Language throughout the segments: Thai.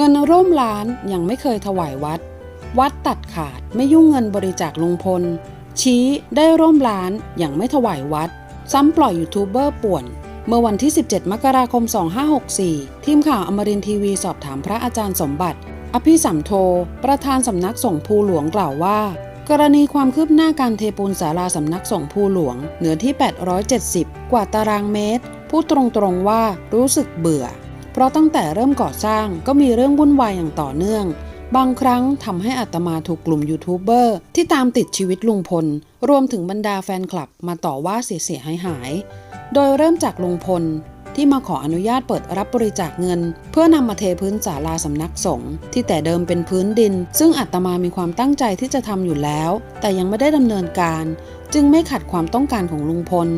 เงินร่วมล้านยังไม่เคยถวายวัด วัดตัดขาดไม่ยุ่งเงินบริจาคลุงพล ชี้ได้ร่วมล้านยังไม่ถวายวัด ซ้ำปล่อยยูทูบเบอร์ป่วน เมื่อวันที่ 17 มกราคม 2564 ทีมข่าวอมรินทีวีสอบถามพระอาจารย์สมบัติ อภิสัมโท ประธานสำนักสงฆ์ภูหลวงกล่าวว่า กรณีความคืบหน้าการเทปูนศาลาสำนักสงฆ์ภูหลวงเหนือที่ 870 กว่าตารางเมตรพูดตรงๆว่ารู้สึกเบื่อ ราะตั้งแต่เริ่มก่อสร้างก็มีเรื่องวุ่นวายอย่างต่อเนื่อง บางครั้งทำให้อัตมาถูกกลุ่มยูทูบเบอร์ที่ตามติดชีวิตลุงพล รวมถึงบรรดาแฟนคลับมาต่อว่าเสียหายหาย โดยเริ่มจากลุงพลที่มาขออนุญาตเปิดรับบริจาคเงิน เพื่อนำมาเทพื้นศาลาสำนักสงฆ์ที่แต่เดิมเป็นพื้นดิน ซึ่งอัตมามีความตั้งใจที่จะทำอยู่แล้ว แต่ยังไม่ได้ดำเนินการ จึงไม่ขัดความต้องการของลุงพล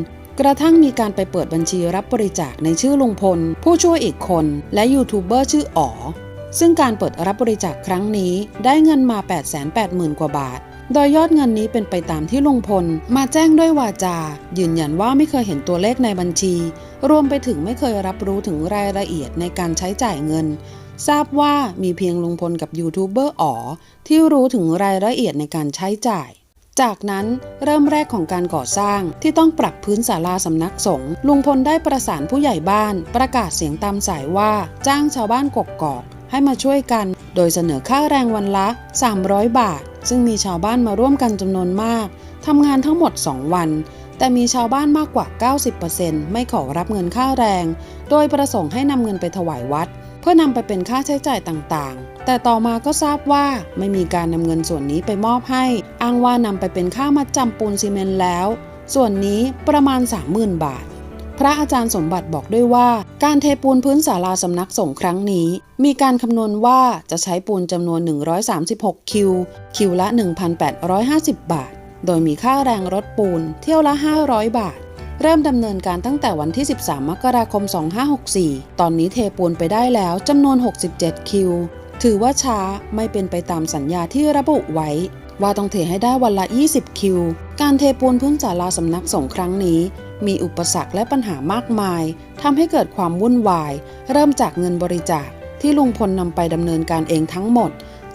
กระทั่งมีการไปเปิดบัญชีรับบริจาคในชื่อลุงพล ผู้ช่วยอีกคนและยูทูบเบอร์ชื่ออ๋อซึ่งการเปิดรับบริจาคครั้งนี้ได้เงินมา 880,000 กว่าบาท โดยยอดเงินนี้เป็นไปตามที่ลุงพล มาแจ้งด้วยวาจา ยืนยันว่าไม่เคยเห็นตัวเลขในบัญชี รวมไปถึงไม่เคยรับรู้ถึงรายละเอียดในการใช้จ่ายเงิน ทราบว่ามีเพียงลุงพลกับยูทูบเบอร์อ๋อที่รู้ถึงรายละเอียดในการใช้จ่าย จากนั้นเริ่มแรกของการก่อสร้างที่ต้องปรับพื้นศาลาสำนักสงฆ์ลุงพลได้ประสานผู้ใหญ่บ้าน ประกาศเสียงตามสายว่าจ้างชาวบ้านกกอกให้มาช่วยกัน โดยเสนอค่าแรงวันละ 300 บาท ซึ่งมีชาวบ้านมาร่วมกันจำนวนมากทำงานทั้งหมด 2 วัน แต่มีชาวบ้านมากกว่า 90%ไม่ขอรับเงินค่าแรง โดยประสงค์ให้นำเงินไปถวายวัด เพื่อนำไปเป็นค่าใช้จ่ายต่างๆ แต่ต่อมาก็ทราบว่าไม่มีการนำเงินส่วนนี้ไปมอบให้ อ้างว่านำไปเป็นค่ามัดจำปูนซีเมนต์แล้ว ส่วนนี้ประมาณ 30,000 บาท พระอาจารย์สมบัติบอกด้วยว่า การเทปูนพื้นศาลาสำนักสงฆ์ครั้งนี้ มีการคำนวณว่าจะใช้ปูนจำนวน 136 คิว คิวละ 1,850 บาท โดยมีค่าแรงรถปูนเที่ยวละ 500 บาท เริ่มดำเนินการตั้งแต่วันที่ 13 มกราคม 2564 ตอนนี้เทปูนไปได้แล้วจำนวน 67 คิว ถือว่าช้าไม่เป็นไปตามสัญญาที่ระบุไว้ ว่าต้องเทให้ได้วันละ 20 คิว การเทปูนพื้นศาลาสำนักสงฆ์ครั้งนี้มีอุปสรรคและปัญหามากมายทำให้เกิดความวุ่นวาย เริ่มจากเงินบริจาคที่ลุงพลนำไปดำเนินการเองทั้งหมด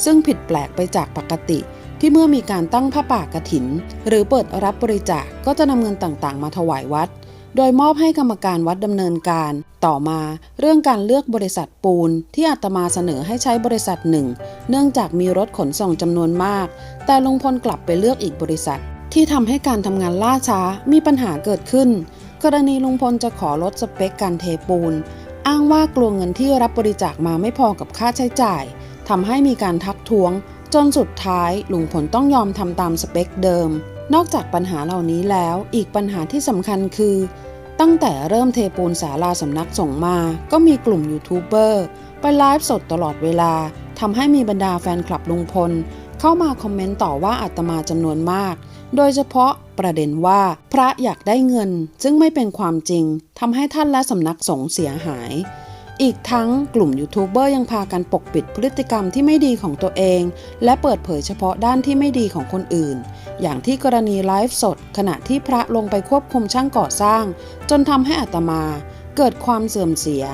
ซึ่งผิดแปลกไปจากปกติ ที่เมื่อมีการตั้งผ้าป่ากระถิน หรือเปิดรับบริจาคก็จะนำเงินต่างๆ มาถวายวัด โดยมอบให้กรรมการวัดดำเนินการ ต่อมาเรื่องการเลือกบริษัทปูน ที่อาตมาเสนอให้ใช้บริษัทหนึ่ง เนื่องจากมีรถขนส่งจำนวนมาก แต่ลุงพลกลับไปเลือกอีกบริษัท ที่ทำให้การทำงานล่าช้ามีปัญหาเกิดขึ้น กรณีลุงพลจะขอลดสเปคการเทปูน อ้างว่ากลัวเงินที่รับบริจาคมาไม่พอกับค่าใช้จ่าย ทำให้มีการทักท้วง จนสุดท้ายลุงพลต้องยอมทำตามสเปคเดิม นอกจากปัญหาเหล่านี้แล้วอีกปัญหาที่สำคัญคือ ตั้งแต่เริ่มเทปูนศาลาสำนักส่งมา ก็มีกลุ่มยูทูบเบอร์ไปไลฟ์สดตลอดเวลาทำให้มีบรรดาแฟนคลับลุงพล เข้ามาคอมเมนต์ต่อว่าอาตมาจำนวนมาก โดยเฉพาะประเด็นว่าพระอยากได้เงิน ซึ่งไม่เป็นความจริงทำให้ท่านและสำนักสงฆ์เสียหาย อีกทั้งกลุ่มยูทูบเบอร์ยังพากันปกปิดพฤติกรรมที่ไม่ดีของตัวเอง และเปิดเผยเฉพาะด้านที่ไม่ดีของคนอื่น อย่างที่กรณีไลฟ์สด ขณะที่พระลงไปควบคุมช่างก่อสร้าง จนทำให้อัตมาเกิดความเสื่อมเสีย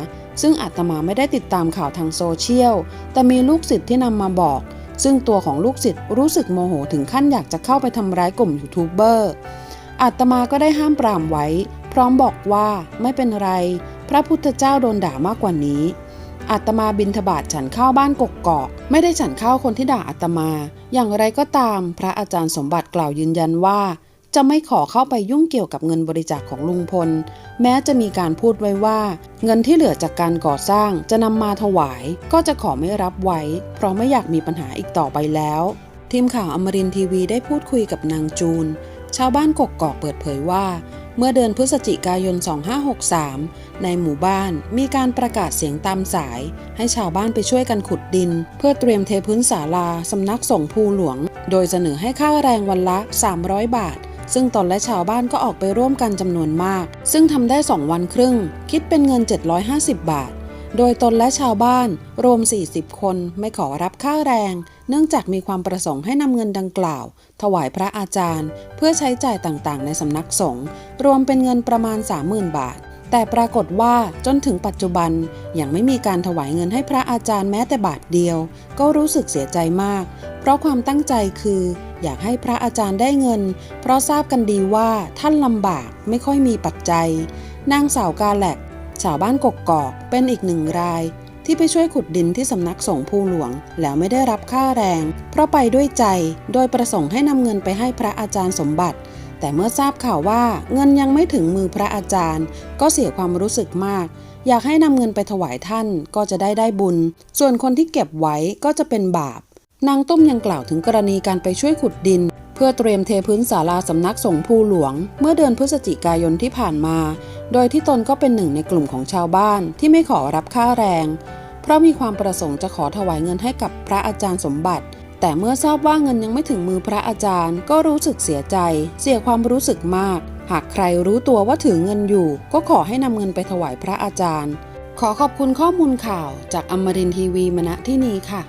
ซึ่งอาตมาไม่ได้ติดตามข่าวทางโซเชียล แต่มีลูกศิษย์ที่นำมาบอก ซึ่งตัวของลูกศิษย์รู้สึกโมโหถึงขั้นอยากจะเข้าไปทำร้ายกลุ่มยูทูบเบอร์อาตมาก็ได้ห้ามปรามไว้ พร้อมบอกว่าไม่เป็นไร พระพุทธเจ้าโดนด่ามากกว่านี้อาตมาบินทบาทฉันข้าวบ้านกกกอกไม่ได้ฉันข้าวคนที่ด่าอาตมา อย่างไรก็ตาม พระอาจารย์สมบัติกล่าวยืนยันว่า จะไม่ขอเข้าไปยุ่งเกี่ยวกับเงินบริจาคของลุงพล แม้จะมีการพูดไว้ว่า เงินที่เหลือจากการก่อสร้างจะนำมาถวาย ก็จะขอไม่รับไว้ เพราะไม่อยากมีปัญหาอีกต่อไปแล้ว ทีมข่าวอมรินทีวีได้พูดคุยกับนางจูน ชาวบ้านกกกอกเปิดเผยว่า เมื่อเดือนพฤศจิกายน 2563 ในหมู่บ้านมีการประกาศเสียงตามสาย ให้ชาวบ้านไปช่วยกันขุดดิน เพื่อเตรียมเทพื้นศาลาสำนักสงฆ์ภูหลวง โดยเสนอให้ค่าแรงวันละ 300 บาท ซึ่งตนและชาวบ้านก็ออกไปร่วมกันจำนวนมาก ซึ่งทำได้ 2 วันครึ่ง คิดเป็นเงิน 750 บาท โดยตนและชาวบ้านรวม 40 คนไม่ขอรับค่าแรง เนื่องจากมีความประสงค์ให้นำเงินดังกล่าว ถวายพระอาจารย์ เพื่อใช้จ่ายต่างๆ ในสำนักสงฆ์รวมเป็นเงินประมาณ 30,000 บาท แต่ปรากฏว่าจนถึงปัจจุบันยังไม่มีการถวายเงินให้พระอาจารย์แม้แต่บาทเดียว ก็รู้สึกเสียใจมาก เพราะความตั้งใจคือ อยากให้พระอาจารย์ได้เงิน เพราะทราบกันดีว่าท่านลำบากไม่ค่อยมีปัจจัยนางสาวกาแหลก ชาวบ้านกกกอกเป็นอีกหนึ่งราย ที่ไปช่วยขุดดินที่สำนักสงฆ์ภูหลวง แล้วไม่ได้รับค่าแรง เพราะไปด้วยใจโดยประสงค์ให้นำเงินไปให้พระอาจารย์สมบัติ แต่เมื่อทราบข่าวว่าเงินยังไม่ถึงมือพระอาจารย์ ก็เสียความรู้สึกมากอยากให้นำเงินไปถวายท่านก็จะได้ได้บุญ ส่วนคนที่เก็บไว้ก็จะเป็นบาป นางตุ้มยังกล่าวถึงกรณีการไปช่วยขุดดิน พื่อเตรียมเทพื้นศาลาสำนักสงฆ์ภูหลวง เมื่อเดือนพฤศจิกายนที่ผ่านมา โดยที่ตนก็เป็นหนึ่งในกลุ่มของชาวบ้านที่ไม่ขอรับค่าแรง เพราะมีความประสงค์จะขอถวายเงินให้กับพระอาจารย์สมบัติ แต่เมื่อทราบว่าเงินยังไม่ถึงมือพระอาจารย์ ก็รู้สึกเสียใจ เสียความรู้สึกมาก หากใครรู้ตัวว่าถือเงินอยู่ ก็ขอให้นำเงินไปถวายพระอาจารย์ ขอขอบคุณข้อมูลข่าวจากอมรินทีวีมณที่นี้ค่ะ